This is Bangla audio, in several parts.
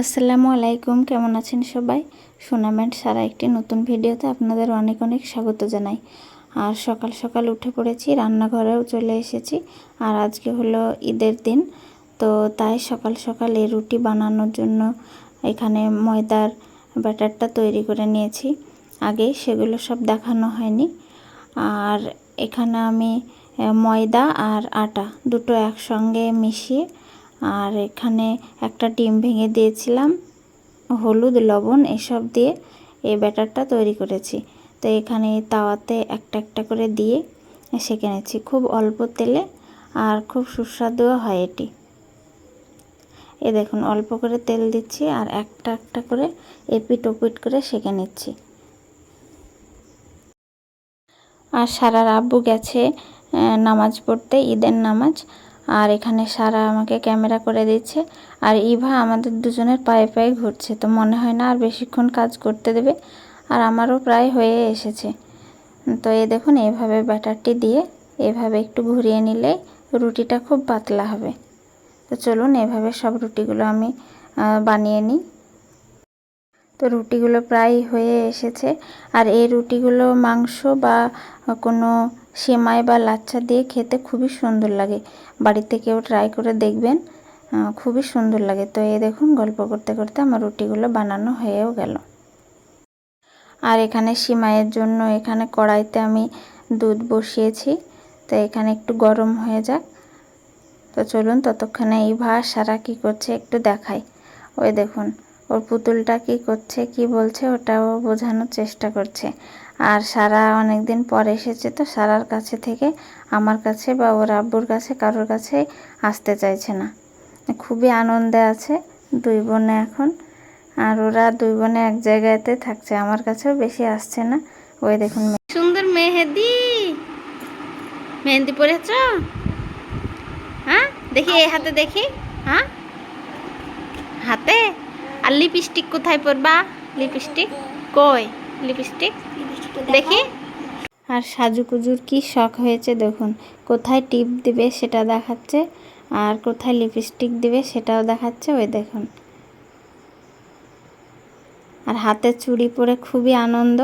আসসালামু আলাইকুম, কেমন আছেন সবাই? সোনামেন্ট সারা একটি নতুন ভিডিওতে আপনাদের অনেক অনেক স্বাগত জানাই। আর সকাল সকাল উঠে পড়েছি, রান্নাঘরেও চলে এসেছি। আর আজকে হলো ঈদের দিন, তো তাই সকাল সকাল এই রুটি বানানোর জন্য এখানে ময়দার ব্যাটারটা তৈরি করে নিয়েছি। আগে সেগুলো সব দেখানো হয়নি। আর এখানে আমি ময়দা আর আটা দুটো একসঙ্গে মিশিয়ে আর এখানে একটা ডিম ভেঙে দিয়েছিলাম, হলুদ, লবণ এসব দিয়ে এই ব্যাটারটা তৈরি করেছি। তো এখানে তাওয়াতে একটা একটা করে দিয়ে সেঁকে নিচ্ছি, খুব অল্প তেলে আর খুব সুস্বাদুও হয় এটি। এ দেখুন, অল্প করে তেল দিচ্ছি আর একটা একটা করে এপিট ওপিট করে সেঁকে নিচ্ছি। আর সারা আব্বু গেছে নামাজ পড়তে, ঈদের নামাজ। আর এখানে সারা আমাকে ক্যামেরা করে দিচ্ছে। আর ইভা আমাদের দুজনের পায়ে পায়ে ঘুরছে, তো মনে হয় না আর বেশিক্ষণ কাজ করতে দেবে। আর আমারও প্রায় হয়ে এসেছে। তো এ দেখুন, এভাবে ব্যাটারটি দিয়ে এভাবে একটু ঘুরিয়ে নিলে রুটিটা খুব পাতলা হবে। তো চলুন, এভাবে সব রুটিগুলো আমি বানিয়ে নিই। তো রুটিগুলো প্রায় হয়ে এসেছে। আর এই রুটিগুলো মাংস বা কোনো সেমাই বা লাচ্চা দিয়ে খেতে খুবই সুন্দর লাগে। বাড়িতে কেউ ট্রাই করে দেখবেন খুবই সুন্দর লাগে। তো এই দেখুন, গল্প করতে করতে আমার রুটিগুলো বানানো হয়েও গেল। আর এখানে সিমাইয়ের জন্য এখানে কড়াইতে আমি দুধ বসিয়েছি। তো এখানে একটু গরম হয়ে যাক। তো চলুন, ততক্ষণে এই ভাস সারা কী করছে একটু দেখাই। ওই দেখুন ওর পুতুলটা কি করছে, কি বলছে, ওটাও বোঝানোর চেষ্টা করছে। আর সারা অনেক দিন পর এসেছে তো সারার কাছে থেকে আমার কাছে বা ওর আব্বুর কাছে, কারোর কাছে আসতে চাইছে না। খুবই আনন্দে আছে, দুই বোনে এখন। আর ওরা দুই বোনে এক জায়গাতে থাকছে, আমার কাছেও বেশি আসছে না। ওই দেখুন সুন্দর মেহেদি। মেহেন্দি পরেছ? হ্যাঁ? দেখি, এই হাতে দেখি। হ্যাঁ? আর লিপস্টিক কোথায় পরবা? লিপস্টিক কই? লিপস্টিক? দেখি। আর সাজুকুজুর কি শখ হয়েছে দেখুন। কোথায় টিপ দিবে সেটা দেখাচ্ছে, আর কোথায় লিপস্টিক দিবে সেটাও দেখাচ্ছে, ওই দেখুন। আর হাতে চুড়ি পরে খুবই আনন্দ।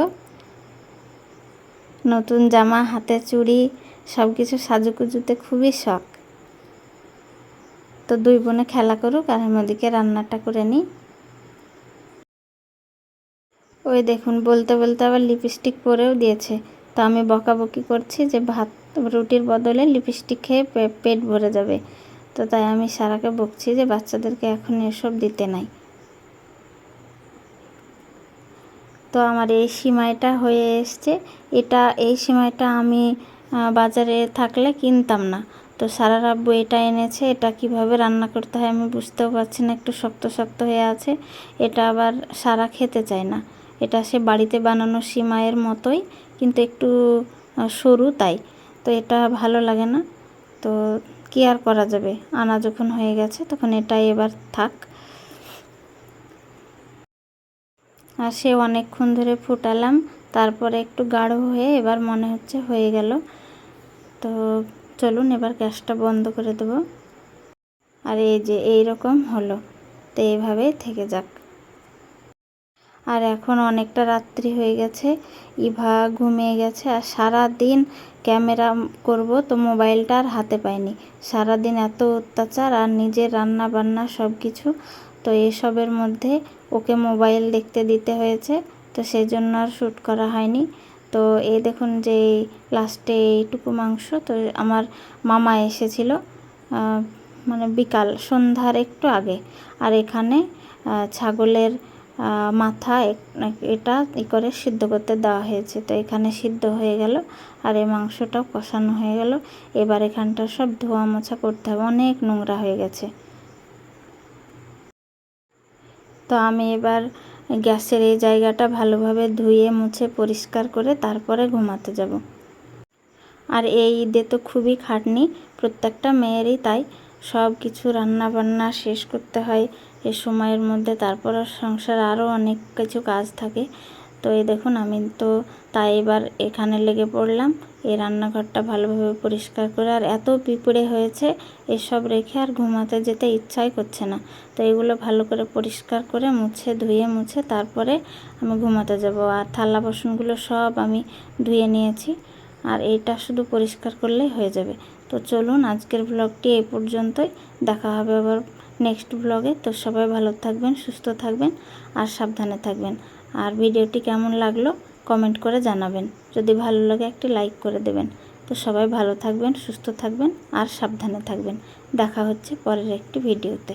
নতুন জামা, হাতে চুড়ি সব কিছু সাজুকুজুতে খুবই শখ। তো দুই বোনে খেলা করুক, আর আমি ওদিকে রান্নাটা করে নিই। ওই দেখুন, বলতে বলতে আবার লিপস্টিক পরেও দিয়েছে। তো আমি বকাবকি করছি যে ভাত রুটির বদলে লিপস্টিক খেয়ে পেট ভরে যাবে। তো তাই আমি সারাকে বকছি যে বাচ্চাদেরকে এখন এসব দিতে নাই। তো আমার এই সিমাইটা হয়ে এসছে। এটা, এই সিমাইটা আমি বাজারে থাকলে কিনতাম না। তো সারা রাব্বু এটা এনেছে, এটা কীভাবে রান্না করতে হয় আমি বুঝতেও পারছি না, একটু শক্ত শক্ত হয়ে আছে। এটা আবার সারা খেতে চায় না। এটা সে বাড়িতে বানানো সিমাইয়ের মতোই, কিন্তু একটু সরু তাই। তো এটা ভালো লাগে না। তো কি আর করা যাবে? আনা যখন হয়ে গেছে, তখন এটাই এবার থাক। আর সে অনেকক্ষণ ধরে ফুটালাম, তারপরে একটু গাঢ় হয়ে এবার মনে হচ্ছে হয়ে গেল। তো চলুন, এবার গ্যাসটা বন্ধ করে দেবো। আর এই যে এই রকম হলো। তো এইভাবেই থেকে যাক। আর এখন অনেকটা রাত্রি হয়ে গেছে। ইভা ঘুমিয়ে গেছে আর সারা দিন ক্যামেরা করব তো মোবাইলটা আর হাতে পাইনি। সারা দিন এত অত্যাচার আর নিজের রান্না বান্না সব কিছু তো এসবের মধ্যে ওকে মোবাইল দেখতে দিতে হয়েছে। তো সেই জন্য আর শ্যুট করা হয়নি। তো এই দেখুন যে লাস্টে এইটুকু মাংস। তো আমার মামা এসেছিল মানে বিকাল, সন্ধ্যার একটু আগে। আর এখানে ছাগলের মাথা এটা ই করে সিদ্ধ করতে দেওয়া হয়েছে। তো এখানে সিদ্ধ হয়ে গেল আর এই মাংসটাও কষানো হয়ে গেল। এবার এখানটা সব ধোয়া মোছা করতে হবে। অনেক নোংরা হয়ে গেছে। তো আমি এবার গ্যাসের এই জায়গাটা ভালোভাবে ধুয়ে, মুছে, পরিষ্কার করে তারপরে ঘুমাতে যাব। আর এই ঈদে তো খুবই খাটনি। প্রত্যেকটা মেয়েরই তাই। সব কিছু রান্না বান্না শেষ করতে হয়। এ সময়ের মধ্যে তারপর সংসার আরও অনেক কিছু কাজ থাকে। তো এই দেখুন, আমি তো তাই এবার এখানে লেগে পড়লাম। এই রান্নাঘরটা ভালোভাবে পরিষ্কার করে আর এত পিঁপড়ে হয়েছে, এসব রেখে আর ঘুমাতে যেতে ইচ্ছাই করছে না। তো এগুলো ভালো করে পরিষ্কার করে মুছে, ধুয়ে মুছে তারপরে আমি ঘুমাতে যাব। আর থালা বাসনগুলো সব আমি ধুয়ে নিয়েছি। আর এটা শুধু পরিষ্কার করলেই হয়ে যাবে। তো চলুন, আজকের ব্লগটি এই পর্যন্তই। দেখা হবে আবার নেক্সট ব্লগে। তো সবাই ভালো থাকবেন, সুস্থ থাকবেন আর সাবধানে থাকবেন। আর ভিডিওটি কেমন লাগল কমেন্ট করে জানাবেন। যদি ভালো লাগে একটি লাইক করে দেবেন। তো সবাই ভালো থাকবেন, সুস্থ থাকবেন আর সাবধানে থাকবেন। দেখা হচ্ছে পরের একটি ভিডিওতে।